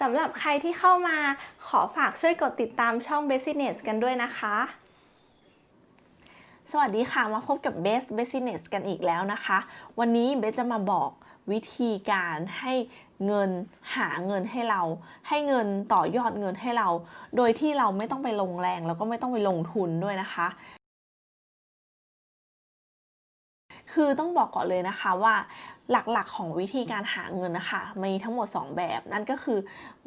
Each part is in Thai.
สำหรับใครที่เข้ามาขอฝากช่วยกดติดตามช่อง Business กันด้วยนะคะ สวัสดีค่ะ มาพบกับ Best Business กันอีกแล้วนะคะ วันนี้เบสจะมาบอกวิธีการให้เงินหาเงินให้เรา ให้เงินต่อยอดเงินให้เรา โดยที่เราไม่ต้องไปลงแรง แล้วก็ไม่ต้องไปลงทุนด้วยนะคะ คือต้องบอกก่อนเลยนะคะว่า หลักๆ ของวิธีการหาเงินนะคะมีทั้งหมด 2 แบบ นั่นก็คือ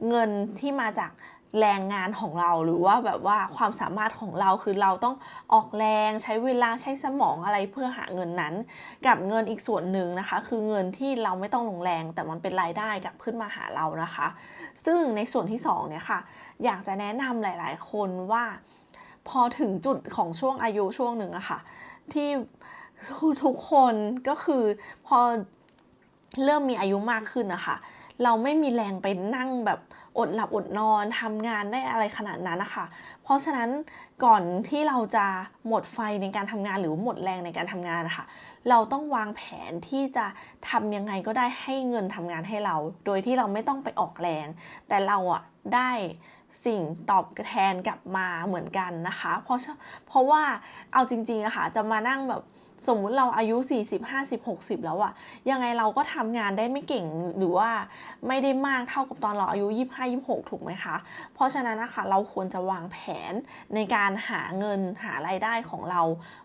เงินที่มาจากแรงงานของเราหรือว่าแบบว่าความสามารถของเราคือเราต้องออกแรงใช้เวลาใช้สมองอะไรเพื่อหาเงินนั้น กับเงินอีกส่วนหนึ่งนะคะ คือเงินที่เราไม่ต้องลงแรง แต่มันเป็นรายได้กลับขึ้นมาหาเรานะคะ ซึ่งในส่วนที่2เนี่ยค่ะอยากจะแนะนำหลาย ๆ คนว่า พอถึงจุดของช่วงอายุช่วงหนึ่งอะค่ะที่ทุกคนก็คือพอ เริ่มมีอายุมากขึ้นนะคะเราไม่มีแรงไปนั่งแบบอดหลับอดนอนทำงานได้อะไรขนาดนั้นนะคะ เพราะฉะนั้นก่อนที่เราจะหมดไฟในการทำงานหรือหมดแรงในการทำงานนะคะเราต้องวางแผนที่จะทำยังไงก็ได้ให้เงินทำงานให้เรา โดยที่เราไม่ต้องไปออกแรง แต่เราอะได้สิ่งตอบแทนกลับมาเหมือนกันนะคะ เพราะเพราะว่าเอาจริงๆอะค่ะจะมานั่งแบบ สมมุติเราอายุ 40 50 60 แล้วอะยังไงเราก็ทำงานได้ไม่เก่งหรือว่าไม่ได้มากเท่ากับตอนเราอายุ 25 26 ถูกไหมคะ เพราะฉะนั้นนะคะเราควรจะวางแผนในการหาเงินหารายได้ของเรา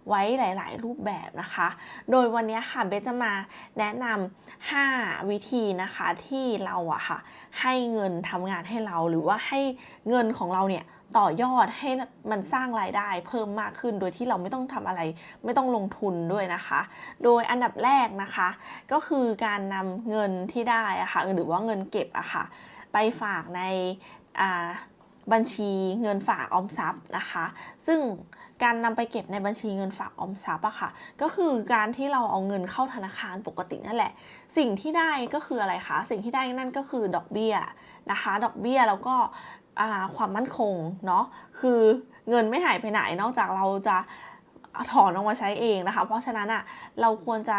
ไว้หลาย ๆ รูปแบบนะคะ โดยวันนี้ค่ะเบสจะมาแนะนำ5วิธีนะคะที่เราอะค่ะให้เงินทำงานให้เราหรือว่าให้เงินของเราเนี่ยต่อยอดให้มันสร้างรายได้เพิ่มมากขึ้น โดยที่เราไม่ต้องทำอะไร ไม่ต้องลงทุนด้วยนะคะ โดยอันดับแรกนะคะ ก็คือการนำเงินที่ได้อะค่ะหรือว่าเงินเก็บอะค่ะไปฝากในบัญชีเงินฝากออมทรัพย์นะคะ ซึ่งการนำไปเก็บในบัญชีเงินฝากออมทรัพย์อะค่ะ ก็คือการที่เราเอาเงินเข้าธนาคารปกตินั่นแหละ สิ่งที่ได้ก็คืออะไรคะ สิ่งที่ได้นั่นก็คือดอกเบี้ยนะคะ ดอกเบี้ยแล้วก็ ความมั่นคงเนาะคือเงินไม่หายไปไหนนอกจากเราจะถอนออกมาใช้เองนะคะ เพราะฉะนั้นอะเราควรจะ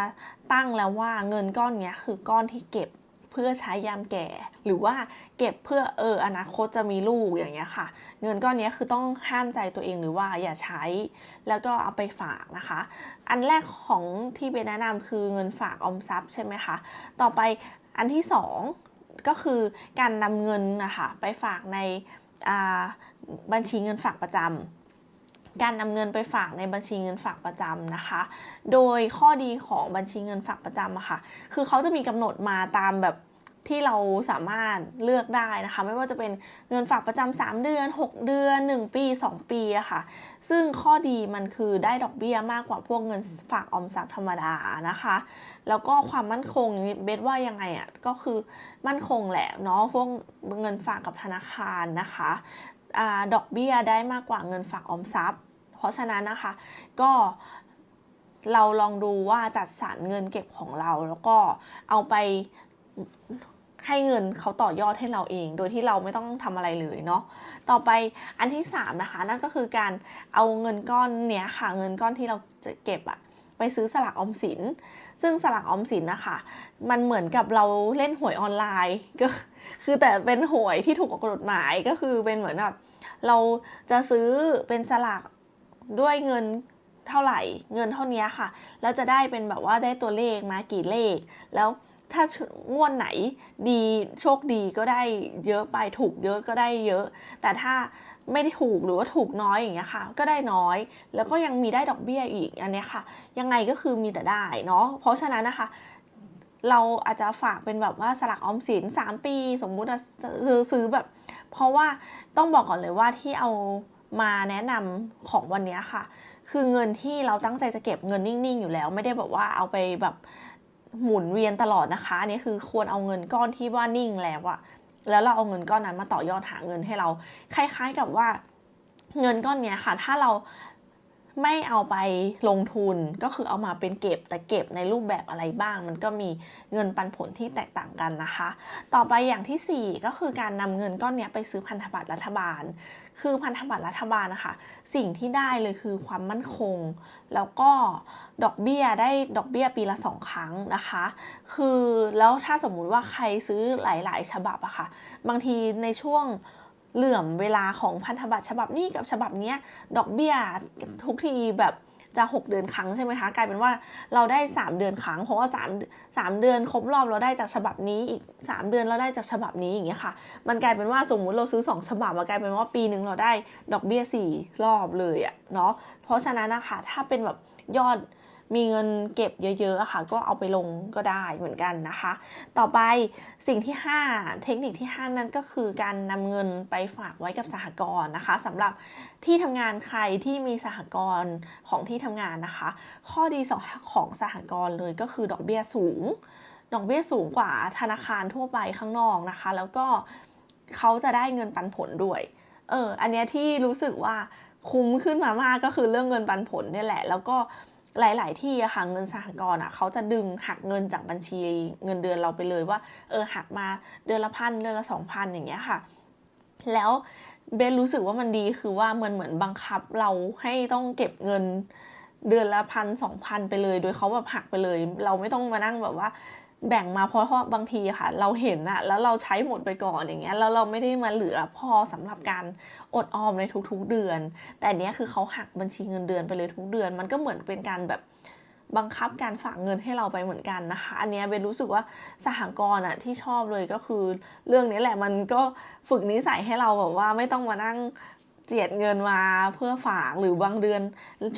ตั้งแล้วว่าเงินก้อนนี้คือก้อนที่เก็บเพื่อใช้ยามแก่ หรือว่าเก็บเพื่อเอออนาคตจะมีลูกอย่างเงี้ยค่ะ เงินก้อนนี้คือต้องห้ามใจตัวเองหรือว่าอย่าใช้ แล้วก็เอาไปฝากนะคะ อันแรกของที่เบนแนะนำคือเงินฝากออมทรัพย์ใช่ไหมคะต่อไปอันที่สอง ก็คือการนำเงินนะคะไปฝากในบัญชีเงินฝากประจำการนำเงินไปฝากในบัญชีเงินฝากประจำนะคะ โดยข้อดีของบัญชีเงินฝากประจำอะค่ะ คือเขาจะมีกำหนดมาตามแบบ ที่เราสามารถเลือกได้นะคะ ไม่ว่าจะเป็นเงินฝากประจำ3เดือน 6 เดือน 1 ปี 2 ปีอะค่ะ ซึ่งข้อดีมันคือได้ดอกเบี้ยมากกว่าพวกเงินฝากออมทรัพย์ธรรมดานะคะ แล้วก็ความมั่นคงเบสว่ายังไงอะก็คือมั่นคงแหละเนาะพวกเงินฝากกับธนาคารนะคะอดอกเบี้ยได้มากกว่าเงินฝากออมทรัพย์ เพราะฉะนั้นนะคะก็เราลองดูว่าจัดสรรเงินเก็บของเราแล้วก็เอาไป ให้เงินเขาต่อยอดให้เราเอง โดยที่เราไม่ต้องทำอะไรเลยเนาะต่อไปอันที่3นะคะนั่นก็คือการเอาเงินก้อนเนี้ยค่ะเงินก้อนที่เราจะเก็บอะไปซื้อสลากออมสิน ซึ่งสลากออมสินนะคะ มันเหมือนกับเราเล่นหวยออนไลน์ ก็คือแต่เป็นหวยที่ถูกกฎหมายก็คือเป็นเหมือนแบบเราจะซื้อเป็นสลากด้วยเงินเท่าไหร่ เงินเท่านี้ค่ะ แล้วจะได้เป็นแบบว่าได้ตัวเลขมากี่เลข แล้ว ถ้างวดไหนดีโชคดีก็ได้เยอะไปถูกเยอะก็ได้เยอะ แต่ถ้าไม่ได้ถูกหรือว่าถูกน้อยอย่างเงี้ยค่ะ ก็ได้น้อย แล้วก็ยังมีได้ดอกเบี้ยอีกอันนี้ค่ะ ยังไงก็คือมีแต่ได้เนาะเพราะฉะนั้นนะคะ เราอาจจะฝากเป็นแบบว่าสลักออมสิน 3 ปี สมมุติซื้อแบบ เพราะว่าต้องบอกก่อนเลยว่าที่เอามาแนะนำของวันนี้ค่ะ คือเงินที่เราตั้งใจจะเก็บเงินนิ่งๆ อยู่แล้ว ไม่ได้แบบว่าเอาไปแบบ หมุนเวียนตลอดนะคะนี่คือควรเอาเงินก้อนที่ว่านิ่งแล้วอะแล้วเราเอาเงินก้อนนั้นมาต่อยอดหาเงินให้เรา คล้าย ๆกับว่าเงินก้อนเนี้ยค่ะ ถ้าเรา ไม่เอาไปลงทุนก็คือเอามาเป็นเก็บแต่เก็บในรูปแบบอะไรบ้าง มันก็มีเงินปันผลที่แตกต่างกันนะคะ ต่อไปอย่างที่ 4 ก็คือการนำเงินก้อนนี้ไปซื้อพันธบัตรรัฐบาล คือพันธบัตรรัฐบาลนะคะ สิ่งที่ได้เลยคือความมั่นคง แล้วก็ดอกเบี้ยได้ดอกเบี้ยปีละ 2 ครั้งนะคะ คือแล้วถ้าสมมุติว่าใครซื้อหลาย ๆ ฉบับอะค่ะ บางทีในช่วง เหลื่อมเวลาของพันธบัตรฉบับนี้กับฉบับนี้ดอกเบี้ยทุกทีแบบจะ 6 เดือนครั้งใช่ไหมคะ กลายเป็นว่าเราได้ 3 เดือนครั้ง เพราะว่า3 3เดือนครบรอบเราได้จากฉบับนี้อีก 3 เดือนเราได้จากฉบับนี้อย่างเงี้ยค่ะ มันกลายเป็นว่าสมมุติเราซื้อ 2 ฉบับมากลายเป็นว่าปีหนึ่งเราได้ดอกเบี้ย 4 รอบเลยอะเนาะเพราะฉะนั้นนะคะถ้าเป็นแบบยอด มีเงินเก็บเยอะๆค่ะ ก็เอาไปลงก็ได้เหมือนกันนะคะ ต่อไปสิ่งที่ 5 เทคนิคที่ 5 นั้นก็คือการนำเงินไปฝากไว้กับสหกรณ์นะคะสำหรับที่ทำงานใครที่มีสหกรณ์ของที่ทำงานนะคะ ข้อดีของสหกรณ์เลยก็คือดอกเบี้ยสูง ดอกเบี้ยสูงกว่าธนาคารทั่วไปข้างนอกนะคะ แล้วก็เขาจะได้เงินปันผลด้วย เออ อันเนี้ยที่รู้สึกว่าคุ้มขึ้นมามากก็คือเรื่องเงินปันผลนี่แหละ แล้วก็ หลาย ๆ ที่อะค่ะเงินสหกรณ์อะเขาจะดึงหักเงินจากบัญชีเงินเดือนเราไปเลยว่า เออหักมาเดือนละพันเดือนละสองพันอย่างเงี้ยค่ะ แล้วเบนรู้สึกว่ามันดีคือว่ามันเหมือนบังคับเราให้ต้องเก็บเงินเดือนละพันสองพันไปเลย โดยเขาแบบหักไปเลย เราไม่ต้องมานั่งแบบว่า แบ่งมาเพราะว่าบางทีค่ะ เราเห็นอะแล้วเราใช้หมดไปก่อนอย่างเงี้ยแล้วเราไม่ได้มาเหลือพอสำหรับการอดออมในทุกๆเดือน แต่เนี้ยคือเขาหักบัญชีเงินเดือนไปเลยทุกเดือน มันก็เหมือนเป็นการแบบบังคับการฝากเงินให้เราไปเหมือนกันนะคะ อันเนี้ยเบนรู้สึกว่าสหกรณ์อะที่ชอบเลยก็คือเรื่องนี้แหละมันก็ฝึกนิสัยให้เราแบบว่าไม่ต้องมานั่ง เจียดเงินมาเพื่อฝากหรือบางเดือน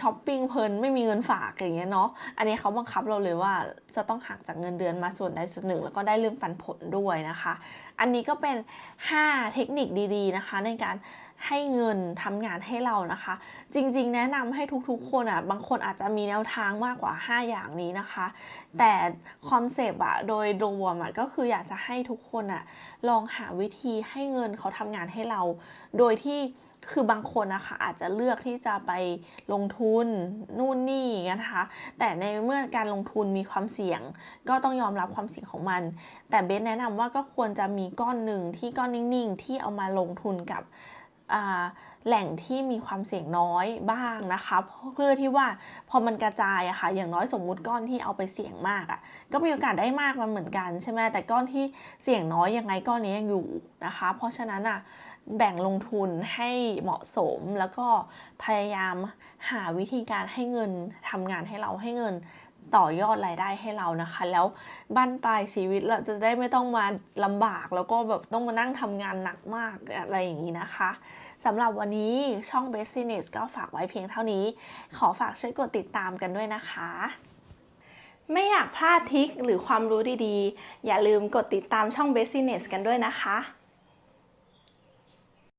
ช้อปปิ้งเพลินไม่มีเงินฝากอย่างเงี้ยเนาะอันนี้เขาบังคับเราเลยว่าจะต้องหักจากเงินเดือนมาส่วนใดส่วนหนึ่ง แล้วก็ได้เรื่องปันผลด้วยนะคะ อันนี้ก็เป็น 5 เทคนิคดีๆนะคะ ในการ ให้เงินทำงานให้เรานะคะ จริงๆ แนะนำให้ทุกๆ คนอะบางคนอาจจะมีแนวทางมากกว่า 5 อย่างนี้นะคะ แต่คอนเซปต์อะโดยรวมอะก็คืออยากจะให้ทุกคนอะลองหาวิธีให้เงินเขาทำงานให้เรา โดยที่คือบางคนนะคะอาจจะเลือกที่จะไปลงทุนนู่นนี่นะคะ แต่ในเมื่อการลงทุนมีความเสี่ยง ก็ต้องยอมรับความเสี่ยงของมัน แต่เบสแนะนำว่าก็ควรจะมีก้อนหนึ่งที่ก้อนนิ่งๆ ที่เอามาลงทุนกับ แหล่งที่มีความเสี่ยงน้อยบ้างนะคะเพื่อที่ว่าพอมันกระจายอะค่ะอย่างน้อยสมมุติก้อนที่เอาไปเสี่ยงมากอะก็มีโอกาสได้มากมันเหมือนกันใช่ไหมแต่ก้อนที่เสี่ยงน้อยยังไงก้อนนี้ยังอยู่นะคะ เพราะฉะนั้นอะแบ่งลงทุนให้เหมาะสมแล้วก็พยายามหาวิธีการให้เงินทำงานให้เราให้เงิน ต่อยอดรายได้ให้เรานะคะ แล้วบั้นปลายชีวิตเราจะได้ไม่ต้องมาลำบากแล้วก็แบบต้องมานั่งทำงานหนักมากอะไรอย่างนี้นะคะสำหรับวันนี้ช่อง Business ก็ฝากไว้เพียงเท่านี้ ขอฝากช่วยกดติดตามกันด้วยนะคะ ไม่อยากพลาดทิคหรือความรู้ดีๆ อย่าลืมกดติดตามช่อง Business กันด้วยนะคะ